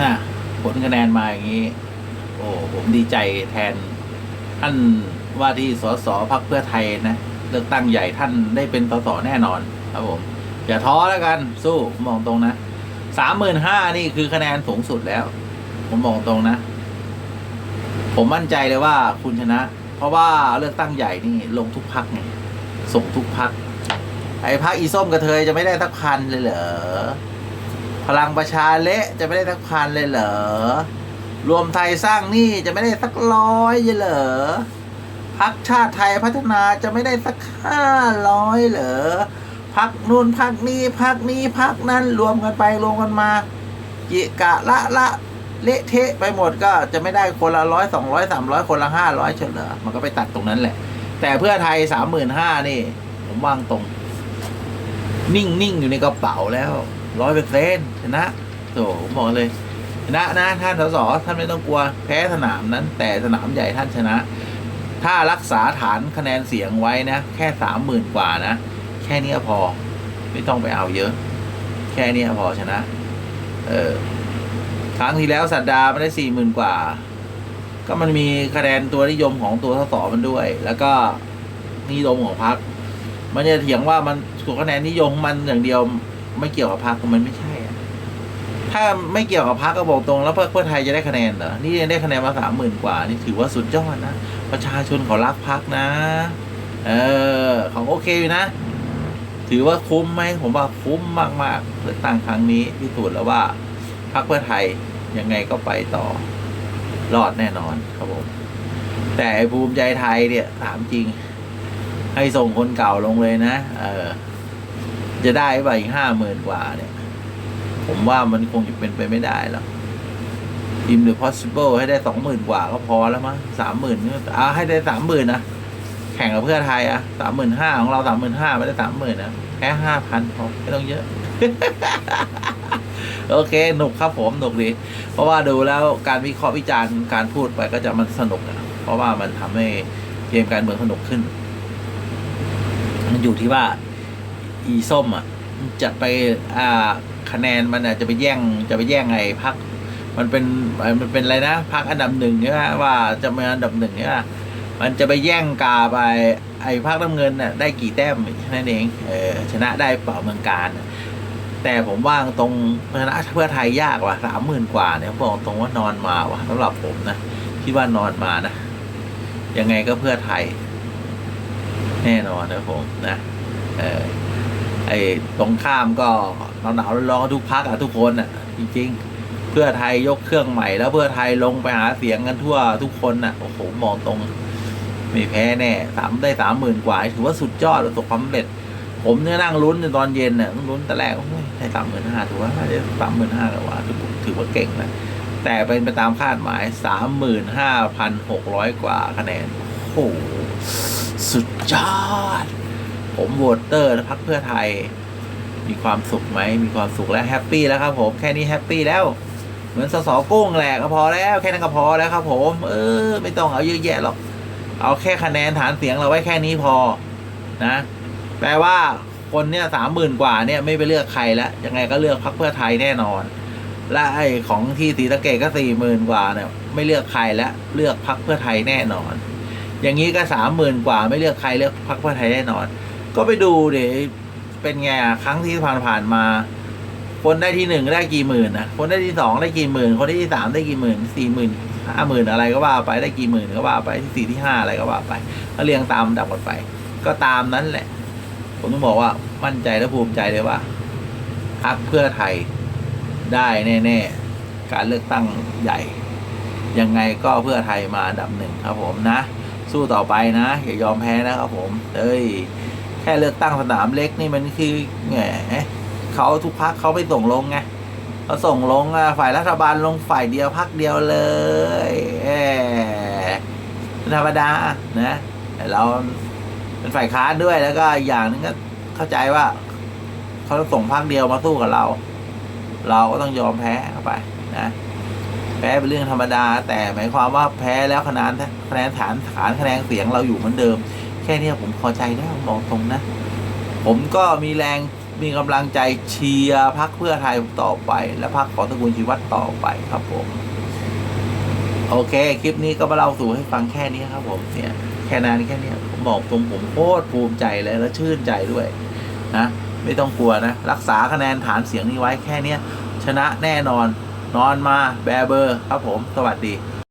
นะผลคะแนนมาอย่างนี้ โอ้ผมดีใจแทน ท่านว่าที่สสพักเพื่อไทยนะเลือกตั้งใหญ่ท่านได้เป็นสสแน่นอน ครับผมอย่าท้อแล้วกัน สู้ผมมองตรงนะสามหมื่นห้านี่คือคะแนนสูงสุดแล้ว ผมมองตรงนะ ผมมั่นใจเลยว่าคุณชนะ เพราะว่าเลือกตั้งใหญ่นี่ลงทุกพักไงส่งทุกพักไอ้พักอีส้มกระเทยจะไม่ได้สักพันเลยเหรอ พลังประชาเละจะไม่ได้สักพันเลยเหรอ รวมไทยสร้างหนี่จะไม่ได้สักร้อยเหรอพักชาติไทยพัฒนาจะไม่ได้สักห้าร้อยเหรอพักนู่นพักนี้พักนี้พักนั้นรวมกันไปรวมกันมากิกะละละเละเทะไปหมดก็จะไม่ได้คนละร้อยสองร้อยสามร้อยคนละห้าร้อยเฉลอมันก็ไปตัดตรงนั้นแหละ แต่เพื่อไทยสามหมื่นห้านี่ ผมวางตรง นิ่งนิ่งอยู่ในกระเป๋าแล้ว ร้อยเปอร์เซ็นชนะโถผมบอกเลย ชนะนะท่านสสท่านไม่ต้องกลัวแพ้สนามนั้น แต่สนามใหญ่ท่านชนะ ถ้ารักษาฐานคะแนนเสียงไว้นะ แค่สามหมื่นกว่านะ แค่นี้พอ ไม่ต้องไปเอาเยอะ แค่นี้พอชนะ เออครั้งที่แล้วสัปดาห์มันได้สี่หมื่นกว่า ก็มันมีคะแนนตัวนิยมของตัวสสมันด้วย แล้วก็นิยมของพรรคมันจะเถียงว่ามันถูกคะแนนนิยมมันอย่างเดียว ไม่เกี่ยวกับพรรคมันไม่ใช่อะถ้าไม่เกี่ยวกับพรรคก็บอกตรง แล้วเพื่อเพื่อไทยจะได้คะแนนเหรอ นี่ได้คะแนนมาสามหมื่นกว่า นี่ถือว่าสุดยอดนะ ประชาชนเขารักพรรคนะ เออเขาโอเคอยู่นะ ถือว่าคุ้มไหม ผมว่าคุ้มมากๆเลือกตั้งครั้งนี้พิสูจน์แล้วว่าพรรคเพื่อไทยยังไงก็ไปต่อ รอดแน่นอนครับผม แต่ไอ้ภูมิใจไทยเนี่ยถามจริง ให้ส่งคนเก่าลงเลยนะ เออ จะได้ไปอีกห้าหมื่นกว่าเนี่ย ผมว่ามันคงจะเป็นไปไม่ได้หรอก im the possible ให้ได้สองหมื่นกว่าก็พอแล้วมั้งสามหมื่นเอาให้ได้สามหมื่นนะแข่งกับเพื่อไทยอะสามหมื่นห้าของเราสามหมื่นห้าไม่ได้สามหมื่นนะแค่ห้าพันพอไม่ต้องเยอะ โอเคหนุกครับผมหนุกดีเพราะว่าดูแล้วการวิเคราะห์วิจารณ์การพูดไปก็จะมันสนุกอะเพราะว่ามันทำให้เกมการเมืองสนุกขึ้น มันอยู่ที่ว่า อีส้มอะจะไปอ่าคะแนนมันอะจะไปแย่งจะไปแย่งไงพักมันเป็นมันเป็นอะไรนะพักอันดับหนึ่งใช่ไหมว่าจะมาอันดับหนึ่งใช่ไหมมันจะไปแย่งกาไปไอ้พักน้ำเงินน่ะได้กี่แต้มนั้นเองเออชนะได้เปล่าเมืองการ แต่ผมว่างตรงชนะเพื่อไทยยากว่ะสามหมื่นกว่าเนี่ยผมบอกตรงว่านอนมาว่ะสำหรับผมนะคิดว่านอนมานะยังไงก็เพื่อไทย แน่นอนนะผมนะ เออ ไอ้ตรงข้ามก็หนาวหนาวๆร้อนๆทุกพักอะทุกคนอะจริง ๆ เพื่อไทยยกเครื่องใหม่ แล้วเพื่อไทยลงไปหาเสียงกันทั่วทุกคนน่ะโอ้โหมองตรงไม่แพ้แน่สามได้สามหมื่นกว่าถือว่าสุดยอดประสบความสำเร็จ ผมเนี่ยนั่งลุ้นในตอนเย็นเนี่ยลุ้นแต่แรกโอ้ยได้สามหมื่นห้าถือว่าได้สามหมื่นห้าแล้วว่าถือถือว่าเก่งนะแต่เป็นไปตามคาดหมายสามหมื่นห้าพันหกร้อยกว่าคะแนนโอ้โหสุดยอด ผมโหวตเตอร์พักเพื่อไทย มีความสุขไหม มีความสุขและแฮปปี้แล้วครับผม แค่นี้แฮปปี้แล้ว เหมือนสสกุ้งแหละก็พอแล้วแค่นั้นก็พอแล้วครับ ผม เออ ไม่ต้องเอาเยอะแยะหรอก เอาแค่คะแนนฐานเสียงเราไว้แค่นี้พอ นะ แปลว่าคนเนี่ยสามหมื่นกว่าเนี่ยไม่ไปเลือกใครแล้วยังไงก็เลือกพรรคเพื่อไทยแน่นอน และไอ้ของที่ศรีสะเกดก็สี่หมื่นกว่าเนี่ยไม่เลือกใครแล้วเลือกพรรคเพื่อไทยแน่นอน อย่างนี้ก็สามหมื่นกว่าไม่เลือกใครเลือกพรรคเพื่อไทยแน่นอน ก็ไปดูเดี๋ยวเป็นไงอะครั้งที่ผ่านผ่านๆมาคนได้ที่หนึ่งได้กี่หมื่นนะคนได้ที่สองได้กี่หมื่น คนได้ที่สามได้กี่หมื่นสี่หมื่นห้าหมื่นอะไรก็ว่าไปได้กี่หมื่นก็ว่าไปที่สี่ที่ห้าอะไรก็ว่าไปก็เรียงตามดับกันไป ก็ตามนั้นแหละ ผมต้องบอกว่ามั่นใจและภูมิใจเลยว่าพรรคเพื่อไทยได้แน่ๆ การเลือกตั้งใหญ่ ยังไงก็เพื่อไทยมาอันดับหนึ่งครับผมนะ สู้ต่อไปนะ อย่ายอมแพ้นะครับผม เอ้ย แค่เลือกตั้งสนามเล็กนี่มันคือแหมเขาทุกพักเขาไปส่งลงไงเขาส่งลงฝ่ายรัฐบาลลงฝ่ายเดียวพักเดียวเลยธรรมดานะเราเป็นฝ่ายค้านด้วยแล้วก็อย่างนึงก็เข้าใจว่าเขาส่งพักเดียวมาสู้กับเรา เราก็ต้องยอมแพ้เข้าไปนะแพ้เป็นเรื่องธรรมดา แต่หมายความว่าแพ้แล้วคะแนนคะแนนฐานฐานคะแนนเสียงเราอยู่เหมือนเดิม ค่เนี้ยผมพอใจแล้วมองตรงนะ ผมก็มีแรงมีกำลังใจเชียร์พักเพื่อไทยต่อไป และพักของตระกูลชีวัตต่อไปครับผม โอเค คลิปนี้ก็มาเล่าสู่ให้ฟังแค่นี้ครับ ผมเนี่ยแค่นั้นแค่เนี้ยผมบอกตรงผมโคตรภูมิใจเลยและชื่นใจด้วยนะไม่ต้องกลัวนะ รักษาคะแนนฐานเสียงนี้ไว้แค่เนี้ยชนะแน่นอน นอนมาแบเบอร์ ครับผม สวัสดี